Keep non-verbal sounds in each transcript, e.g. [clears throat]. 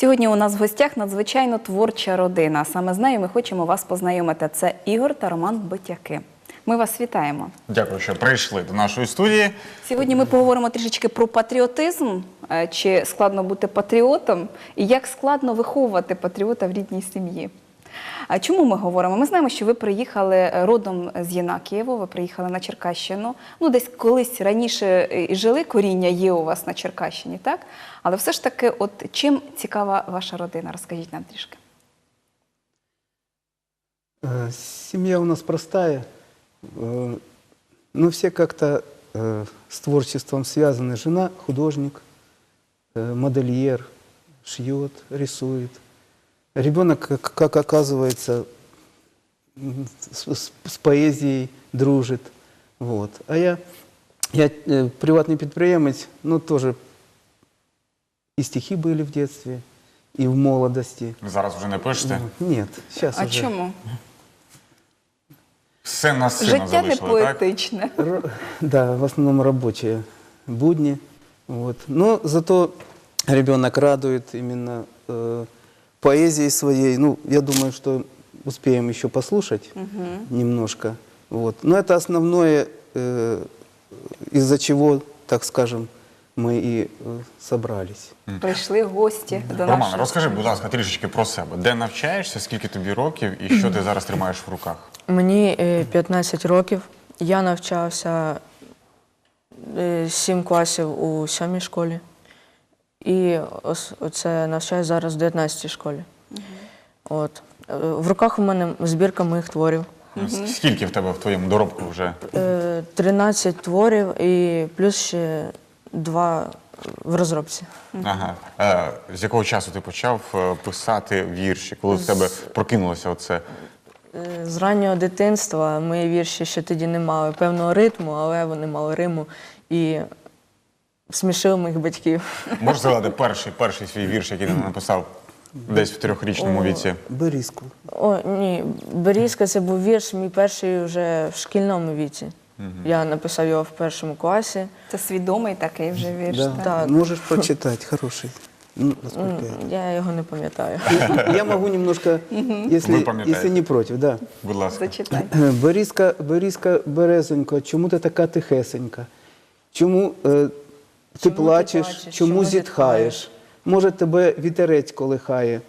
Сьогодні у нас в гостях надзвичайно творча родина. Саме з нею ми хочемо вас познайомити. Це Ігор та Роман Битяки. Ми вас вітаємо. Дякую, що прийшли до нашої студії. Сьогодні ми поговоримо трішечки про патріотизм, е, чи складно бути патріотом, і як складно виховувати патріота в рідній сім'ї. А чому ми говоримо? Ми знаємо, що ви приїхали е, родом з Єнакієво, ви приїхали на Черкащину. Ну, десь колись раніше е, і жили, коріння є у вас на Черкащині, так? Але все ж таки, от чим цікава ваша родина? Розкажіть нам трішки. Э, Семья у нас простая, э, но все как-то э, с творчеством связаны. Жена художник, э, модельер, шьет, рисует. Ребенок, как, как оказывается, с, с- с поэзией дружит. Вот. А я, я э, приватный предприниматель, но тоже и стихи были в детстве, и в молодости. Зараз вже не пишете. Нет, сейчас А уже. чому? Все на сина Життя не так? Р- Да, в основном рабочие будни. Вот. Но зато ребенок радует именно э, поэзией своей. Ну, я думаю, что успеем еще послушать немножко. Вот. Но это основное, э, из-за чего, так скажем, мы и э, собрались. Прийшли гості до Роман, нашої. розкажи, будь ласка, трішечки про себе. Де навчаєшся, скільки тобі років і що ти зараз тримаєш в руках? Мені е, 15 років. Я навчався 7 класів у 7 школі. І оце навчаюсь зараз в 19 школі. От. Е, В руках у мене збірка моїх творів. Скільки в тебе в твоєму доробку вже? Е, 13 творів і плюс ще два в розробці. Ага. Е, з якого часу ти почав е, писати вірші? Коли в тебе прокинулося оце? Е, З раннього дитинства мої вірші ще тоді не мали певного ритму, але вони мали риму і смішили моїх батьків. Можеш згадати перший, перший свій вірш, який ти [laughs] написав десь в трьохрічному віці? Березку. О, ні, Берізка це був вірш мій перший вже в шкільному віці. Я написав його в першому класі. Це свідомий такий вже вірш. Да. так? Так. Можешь [laughs] прочитать, хороший. Ну, насколько я- Я його не пам'ятаю. [laughs] Я могу немножко, Вы если, помните. если не против, да. Будь ласка. Зачитай. Берізка, Берізка, Березонько, чому ти така тихесенька? Чому е, ти плачеш, чому, зітхаєш? Може, тебе вітерець колихає.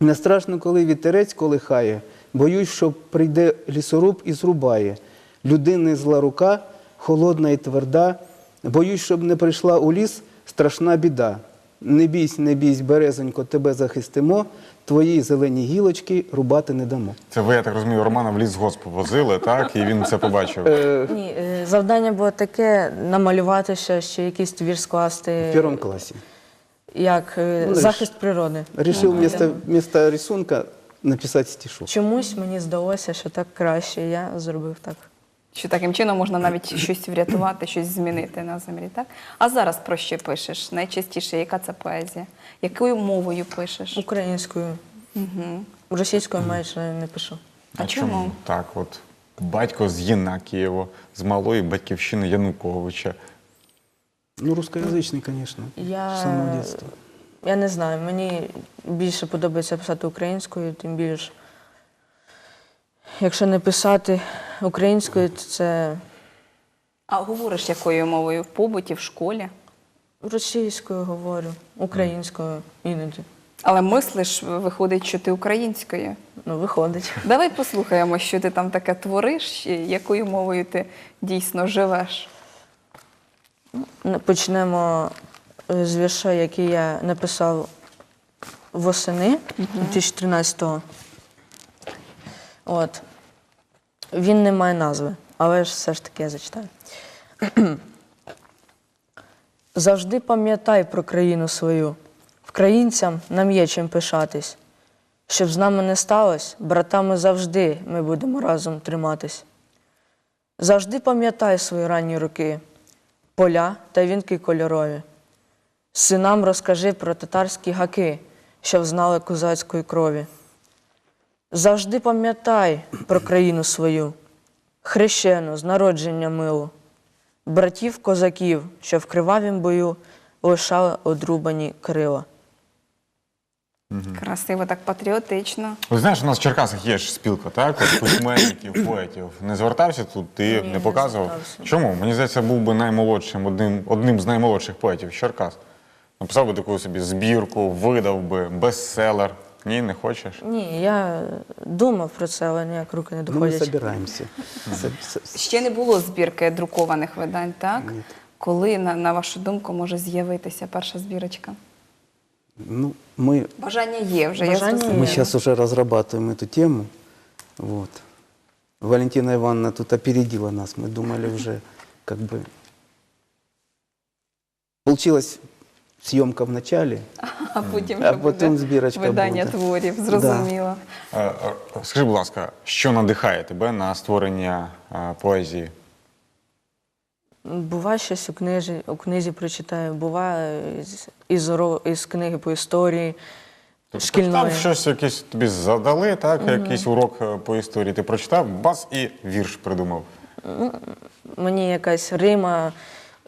Не страшно, коли вітерець колихає. Боюсь, що прийде лісоруб і зрубає. Людини зла рука, холодна і тверда. Боюсь, щоб не прийшла у ліс страшна біда. Не бійсь, не бійсь, березонько, тебе захистимо, твої зелені гілочки рубати не дамо. Це ви, я так розумію, Романа в ліс госп возили, так? І він це побачив. Ні, е, завдання було таке намалювати ще, ще якийсь вірш скласти В первом классе. як е, Ну, захист природи. Решил вместо, вместо рисунка написать стишок. Чомусь мені здалося, що так краще. Я зробив так. Що таким чином можна навіть щось врятувати, щось змінити на землі, так? А зараз про що пишеш? Найчастіше, яка це поезія? Якою мовою пишеш? Українською. Угу. Російською майже не пишу. А чому? Так, от батько з Єнакієво, з малої батьківщини Януковича. Ну, русскоязычный, конечно, Я- с самого детства. Я не знаю, мені більше подобається писати українською, тим більше. Якщо не писати українською, то це А говориш якою мовою? В побуті, в школі? російською говорю, українською іноді. Але мислиш, виходить, що ти українською. Ну, виходить. Давай послухаємо, що ти там таке твориш, і якою мовою ти дійсно живеш. Почнемо е, з вірша, який я написав восени 2013-го. От. Він не має назви, але ж все ж таки я зачитаю. [clears throat] Завжди пам'ятай про країну свою. Українцям нам є чим пишатись. Щоб з нами не сталося, братами завжди ми будемо разом триматись. Завжди пам'ятай свої ранні роки, поля та вінки кольорові. Синам розкажи про татарські гаки, що знали козацької крові. Завжди пам'ятай про країну свою, хрещену з народження милу, братів козаків, що в кривавім бою лишали одрубані крила. Красиво, так патріотично. Ви знаєш, у нас в Черкасах є ж спілка, так? От письменників, поетів. Не звертався тут, ти Ні, не не показував. звертався. Чому? Мені здається, був би наймолодшим, одним, одним з наймолодших поетів Черкас. Написав би таку собі збірку, видав би, бестселер. Ні, не хочеш? Ні, я думав про це, але ніяк руки не Ну, мы доходять. собираемся. С- с- Ще не було збірки друкованих видань, так? Ні. Коли, на, на вашу думку, може з'явитися перша збірочка? Ну, мы, Бажання є вже. Бажання я є. зрозуміла. мы сейчас уже разрабатываем эту тему. Вот. Валентина Ивановна тут опередила нас. Мы думали уже, как бы... Получилась съемка в начале. А потім А потім збірочка видання буде. творів, зрозуміло. Е, Скажи, будь ласка, що надихає тебе на створення поезії? Буває щось у книжі, у книзі прочитаю, буває із, із, із книги по історії шкільної. Там щось якесь тобі задали, так? Якийсь урок е, по історії ти прочитав, бац, і вірш придумав. Мені якась рима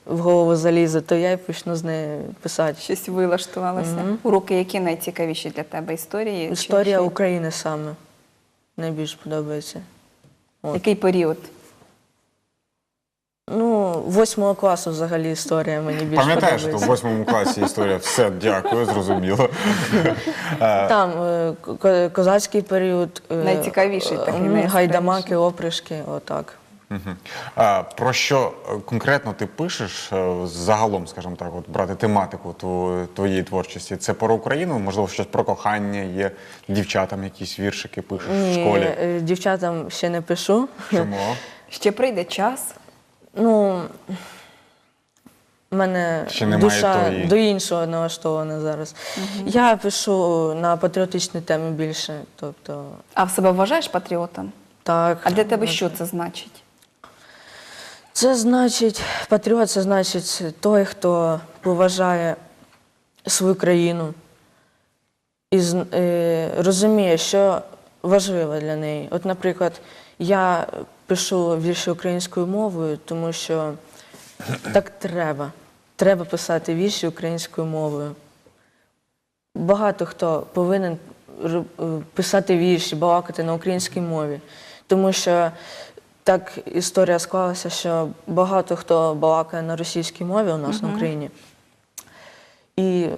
в голову залізе, то я й почну з нею писати. Щось вилаштувалося. Уроки, які найцікавіші для тебе? Історії? чи Історія ще- України саме найбільш подобається. От. Який період? Ну, восьмого класу взагалі історія мені більш Пам'ятаєш, що в восьмому класі історія? Все, дякую, зрозуміло. [laughs] Там е, ко- козацький період, е, Найцікавіший такий, м, найяскравіший. гайдамаки, опришки, отак. А, Про що е, конкретно ти пишеш е, загалом, скажімо так, от брати тематику тво- твоєї творчості? Це про Україну? Можливо, щось про кохання є дівчатам якісь віршики пишеш в школі? е, дівчатам ще не пишу. Чому? [laughs] Ще прийде час. Ну, в мене Ще душа тої- до іншого налаштована зараз. Я пишу на патріотичні теми більше. Тобто, А в себе вважаєш патріотом? так. А для тебе що це значить? Це значить, патріот це значить той, хто поважає свою країну і е, розуміє, що важливо для неї. От, наприклад, я пишу вірші українською мовою, тому що так треба. Треба писати вірші українською мовою. Багато хто повинен е, писати вірші, балакати на українській мові. Тому що так історія склалася, що багато хто балакає на російській мові у нас на Україні. І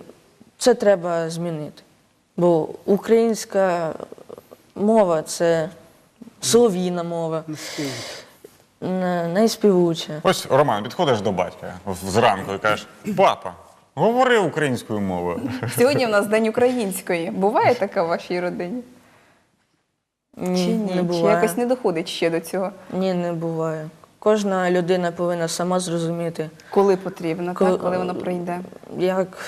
це треба змінити. Бо українська мова це солов'їна мова, не- найспівуча. Ось Роман, підходиш до батька в- зранку і кажеш: папа, говори українською мовою. Сьогодні в нас День української. Буває таке в вашій родині? Ні, Чи ні? не Чи якось не доходить ще до цього? Ні, не буває. Кожна людина повинна сама зрозуміти, Коли потрібно, Коли- так? коли воно прийде? як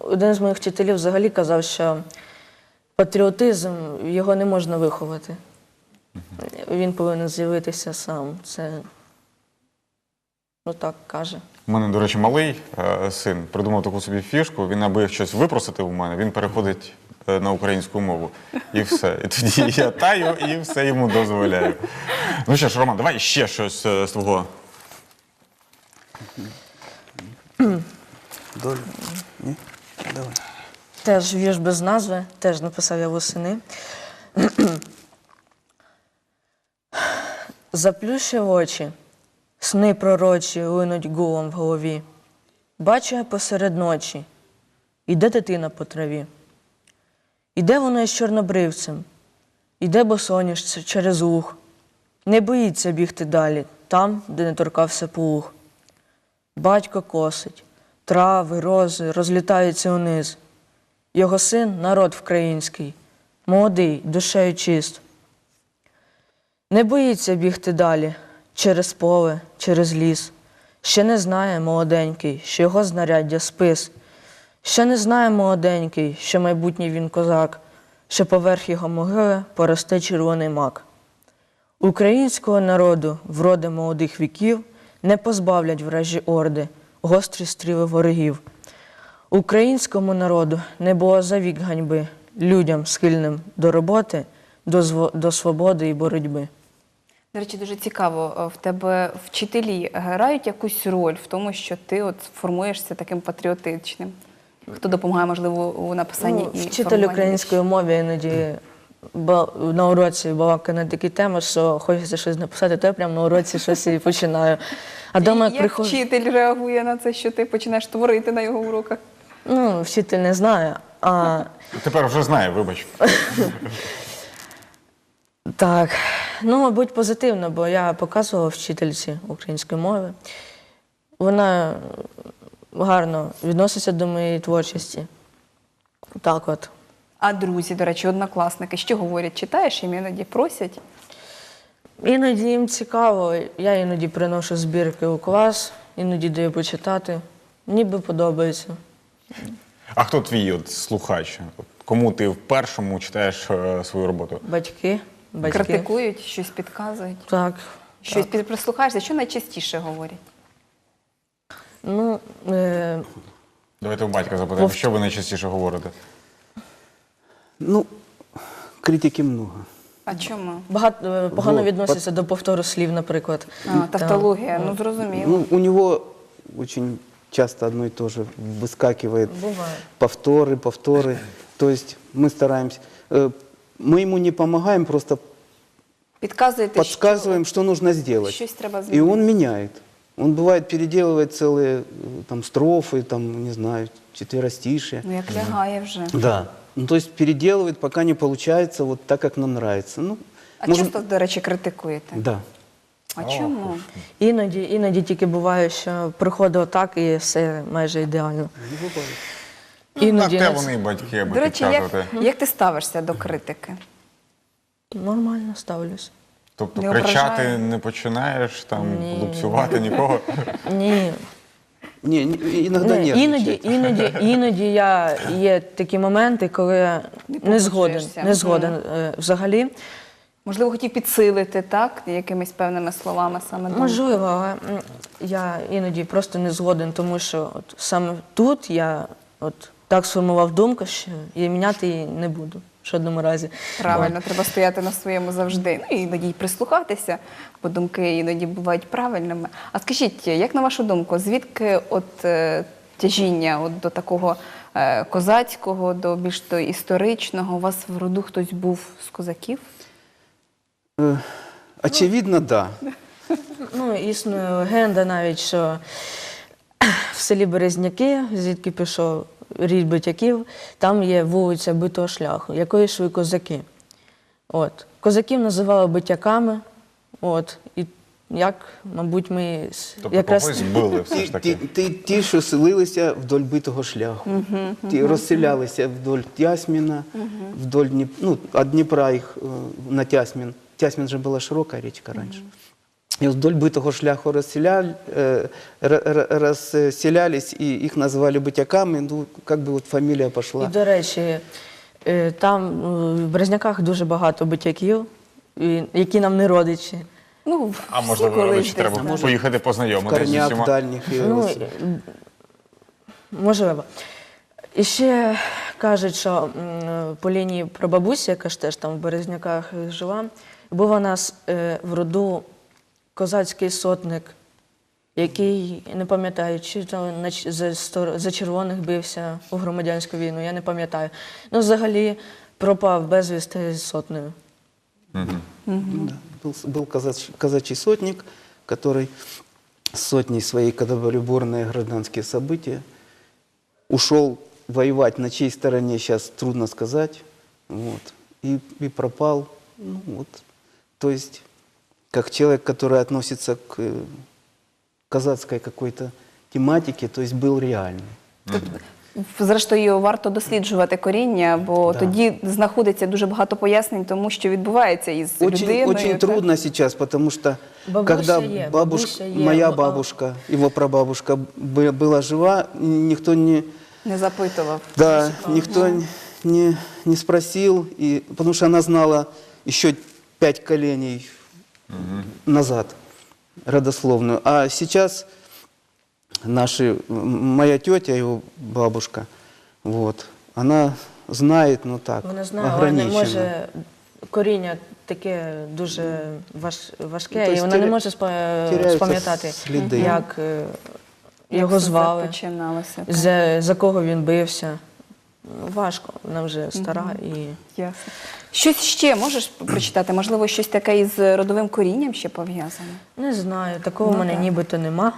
один з моїх вчителів взагалі казав, що патріотизм його не можна виховати. Він повинен з'явитися сам. Це ну так каже. У мене, до речі, малий е, син придумав таку собі фішку. Він, аби щось випросити у мене, він переходить е, на українську мову. І все. І тоді [laughs] я таю і все йому дозволяю. Ну що ж, Роман, давай ще щось е, з твого. Долю? Не? Давай. Теж вірш без назви, теж написав я восени. [clears throat] Заплющив очі, сни пророчі линуть гулом в голові. Бачу посеред ночі, іде дитина по траві. Іде вона із чорнобривцем, іде босоніж через луг. Не боїться бігти далі, там, де не торкався плуг. Батько косить, трави, рози розлітаються униз. Його син народ український, молодий, душею чист. Не боїться бігти далі через поле, через ліс. Ще не знає молоденький, що його знаряддя спис. Ще не знає молоденький, що майбутній він козак, що поверх його могили поросте червоний мак. Українського народу, вроди молодих віків, не позбавлять вражі орди, гострі стріли ворогів. Українському народу не було за вік ганьби, людям схильним до роботи, до, зво- до свободи і боротьби. До речі, дуже цікаво, е, в тебе вчителі грають якусь роль в тому, що ти от формуєшся таким патріотичним. Хто допомагає, можливо, у написанні Ну, і вчитель української мови іноді на уроці балакає на такі теми, що хочеться щось написати, то я прямо на уроці щось і починаю. А дома як як приходжу. вчитель реагує на це, що ти починаєш творити на його уроках? Ну, вчитель не знає. А Тепер вже знає, вибач. так, ну, мабуть, позитивно, бо я показувала вчительці української мови. Вона гарно відноситься до моєї творчості. Так от. А друзі, до речі, однокласники, що говорять? Читаєш їм іноді просять? Іноді їм цікаво, я іноді приношу збірки у клас, іноді даю почитати. Ніби подобається. А хто твій от слухач? Кому ти в першому читаєш е, свою роботу? Батьки, батьки. Критикують, щось підказують, Так. щось під- прислухаєшся. Що найчастіше говорять? Ну, е, Давайте у батька запитаємо, Вов- що ви найчастіше говорите? Ну, критики много. А чому? багато е, погано Вот, відносяться до повтору слів, наприклад. А, тавтологія, ну зрозуміло. Ну, у него очень часто одно и то же выскакивает. Буває. Повторы, повторы. То есть мы стараемся. э, Мы ему не помогаем, просто Підказуєте, подсказываем, что нужно сделать. щось треба И змінити. он меняет. Он бывает переделывает целые э, там строфы, там, не знаю, четверостишие. Ну, як лягає вже. Да. Ну, то есть переделывает, пока не получается вот так, как нам нравится. Ну, А может- часто, до речі, критикуєте? Да. А чому? Іноді, іноді тільки буває, що приходить отак і все майже ідеально. Ну, Іноді на те вони батьки, аби До речі, як, підказувати. як ти ставишся до критики? Нормально ставлюсь. Тобто Не кричати ображає? не починаєш, там Ні. лупцювати нікого. [laughs] Ні. Не, не- иногда Не, іноді, іноді, іноді я є такі моменти, коли я не згоден, погоджуєшся. не згоден е, взагалі. Можливо, хотів підсилити, так? Якимись певними словами саме? Можливо, але м, я іноді просто не згоден, тому що от саме тут я от так сформував думку, що я міняти її не буду в жодному разі. Правильно, треба стояти на своєму завжди. Ну іноді й прислухатися, бо думки іноді бувають правильними. А скажіть, як на вашу думку, звідки от е, тяжіння от до такого е, козацького, до більш до історичного? У вас в роду хтось був з козаків? Э, Очевидно, да. Ну, існує легенда навіть, що в селі Березняки, звідки пішов рід битяків, там є вулиця битого шляху, якої йшли козаки. От. Козаків називали битяками. От. І як, мабуть, ми Тобто якраз когось били все Ті, ж таки. ті, ті, ті, що селилися вдоль битого шляху. Ті розселялися вдоль Тясміна, вдоль Дніп... ну, від Дніпра їх е, на Тясмін. Тясмін же була широка річка раніше. І вдоль битого шляху розселяли, е, р- р- розселялись, і їх називали битяками. Ну, як би от фамілія І, до речі, е, там е, в Березняках дуже багато битяків, і- які нам не родичі. Ну, А всі можливо, колись родичі десь, треба так. поїхати В познайомитися з корнях усіма. дальніх. і Ну. Можливо. І ще кажуть, що м, по лінії прабабусі, яка ж теж там в Березняках жила, був у нас е, в роду козацький сотник, який, не пам'ятаю, чи то на ч- за, стор- за червоних бився у громадянську війну, я не пам'ятаю. Ну, взагалі пропав безвісти з сотнею. Да. Был, был казач- казачий сотник, который с сотней своей, когда были бурные гражданские события, ушел воевать на чьей стороне, сейчас трудно сказать, вот, и, и пропал. Ну, вот. То есть, как человек, который относится к э, казацкой какой-то тематике, то есть был реальный. Зрештою, варто досліджувати коріння, бо Да. тоді знаходиться дуже багато пояснень тому, що відбувається із Очень, людиною. очень так? трудно сейчас, потому что Бабуся когда е, бабушка, бабуся е, моя ну, а- бабушка, его прабабушка бы- была жива, никто не, Не запитував. да, никто не, не спросил, и, потому что она знала еще пять коленей назад родословную. А сейчас наши, моя тетя, его бабушка, вот, она знает, ну так, Вона знає, але не ограниченно. може коріння таке дуже важ, важке, Ну, і вона не може спа- теряються спам'ятати, сліди. як, е, Як його звали, починалося. за, за кого він бився. Ну, Важко, вона вже стара і. Ясно. Щось ще можеш прочитати? Можливо, щось таке із родовим корінням ще пов'язане? Не знаю, такого Ну, в мене так. нібито нема.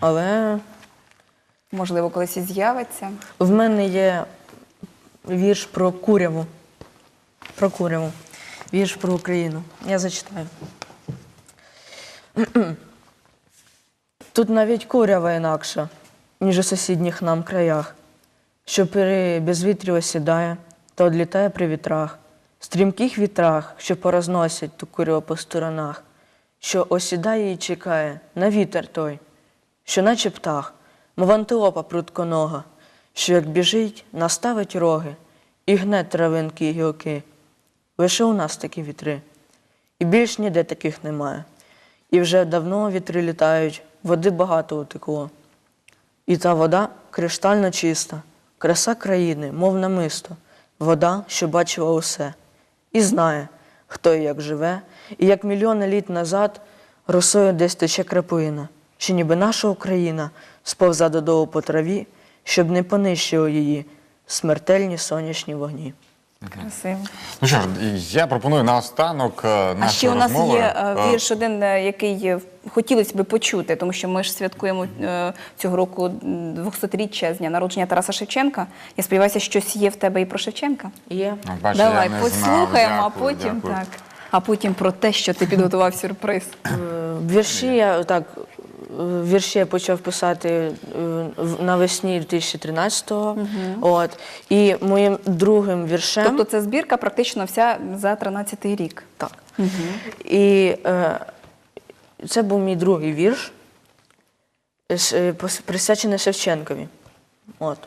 Але Можливо, колись і з'явиться. в мене є вірш про куряву. Про куряву. Вірш про Україну. Я зачитаю. Тут навіть курява інакша, ніж у сусідніх нам краях, що при безвітрі осідає та одлітає при вітрах, стрімких вітрах, що порозносять ту куряву по сторонах, що осідає і чекає на вітер той, що наче птах, мов антилопа прутконога, що як біжить, наставить роги і гне травинки й гілки. Лише у нас такі вітри, і більш ніде таких немає. І вже давно вітри літають, води багато утекло. І та вода криштально чиста, краса країни, мов намисто, вода, що бачила усе, і знає, хто і як живе, і як мільйони літ назад росою десь тече краплина, що ніби наша Україна сповза додолу по траві, щоб не понищило її смертельні сонячні вогні. Красиво. Ну що ж, я пропоную наостанок е, А ще у нас розмови, є е, е, вірш один, е, який хотілося би почути, тому що ми ж святкуємо е, цього року м, 200-річчя з дня народження Тараса Шевченка. Я сподіваюся, щось є в тебе і про Шевченка. Є. ну, бачите, Давай не знав. послухаємо, а Дякую, потім дякую. так. А потім про те, що ти підготував сюрприз. Е, Вірші я так. Е, Вірші я почав писати е, навесні 2013-го. От. І моїм другим віршем. Тобто це збірка практично вся за 13-й рік. Так. І е, це був мій другий вірш, е, присвячений Шевченкові. От.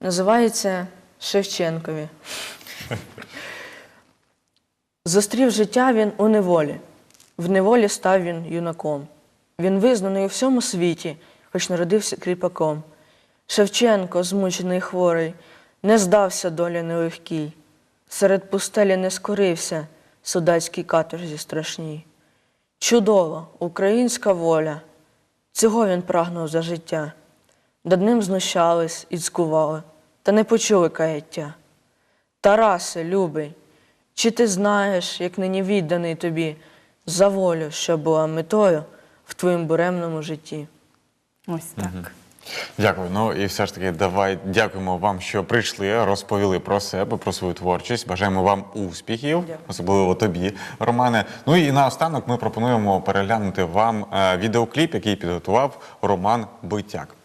Називається Шевченкові. Зустрів життя він у неволі. В неволі став він юнаком. Він визнаний у всьому світі, хоч народився кріпаком. Шевченко, змучений хворий, не здався долі нелегкій. Серед пустелі не скорився судацькій каторзі страшній. Чудова українська воля, цього він прагнув за життя. Над ним знущались і цькували, та не почули каяття. Тарасе, любий, чи ти знаєш, як нині відданий тобі за волю, що була метою в твоєму буремному житті? Ось так. Дякую. Ну і все ж таки, давай дякуємо вам, що прийшли, розповіли про себе, про свою творчість. Бажаємо вам успіхів, особливо тобі, Романе. Ну і наостанок ми пропонуємо переглянути вам е, відеокліп, який підготував Роман Бойтяк.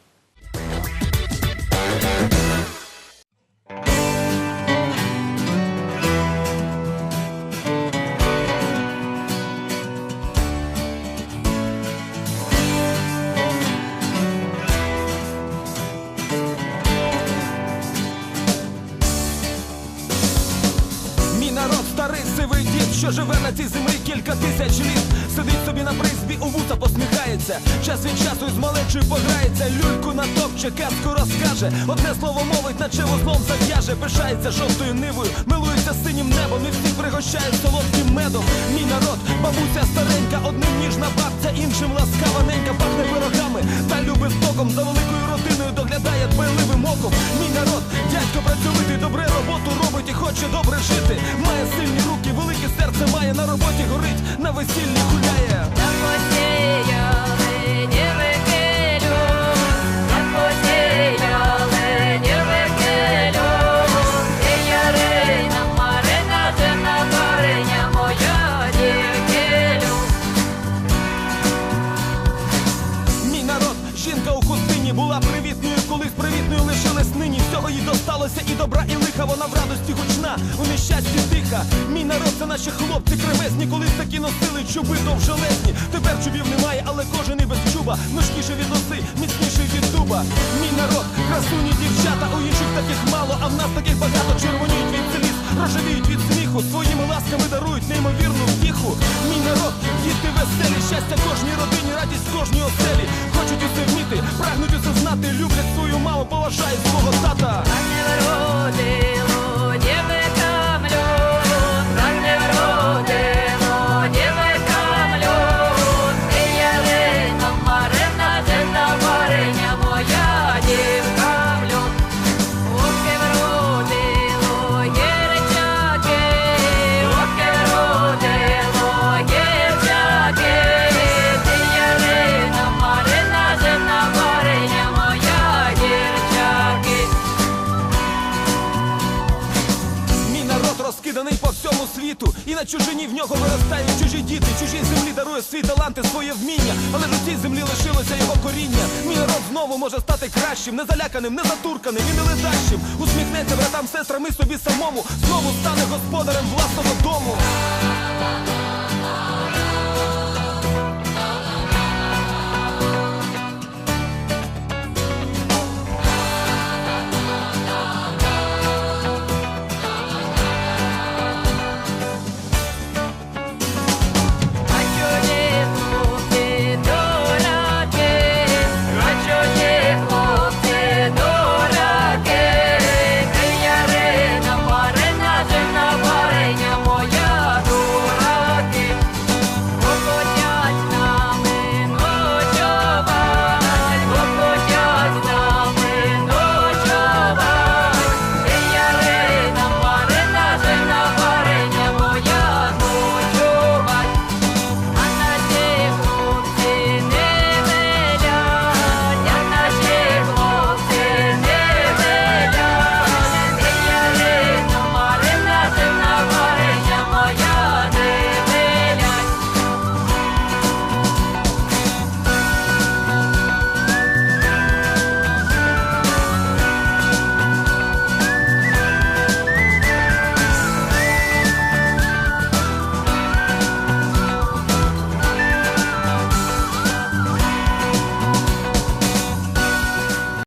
Посміхається. Час від часу із малечою пограється, люльку натопче, казку розкаже. Одне слово мовить, наче вузлом зав'яже. Пишається жовтою нивою, милується синім небом. І всіх пригощає солодким медом. Мій народ, бабуся старенька, одним ніжна бабця, іншим ласкава ненька, пахне пирогами та любить стоком. За великою родиною доглядає дбайливим оком. Мій народ, дядько працьовитий, добре роботу робить і хоче добре жити. Має сильні руки, велике серце має на роботі горить, на весіллі гуляє. Мій колись привітною лишилась нині. Всього їй досталося і добра, і лиха. Вона в радості гучна, у нещасті тиха. Мій народ, це наші хлопці кремезні, колись такі носили чуби довжелезні. Тепер чубів немає, але кожен і без чуба. Ножкіше від носи, міцніший від дуба. Мій народ, красуні дівчата, у інших таких мало, а в нас таких багато червоніють від сліз, рожевіють від сміху. Своїми ласками дарують неймовірну втіху. Мій народ, діти веселі, щастя кожній родині, радість кожній оселі. Хочуть усе вміти, прагнуть усе знати, люблять свою маму, поважають свого тата. Нього виростають чужі діти, чужі землі дарує свій таланти, своє вміння. Але ж у цій землі лишилося його коріння. Мій народ знову може стати кращим, не заляканим, не затурканим і не ледащим. Усміхнеться братам, сестрам і собі самому. Знову стане господарем власного дому.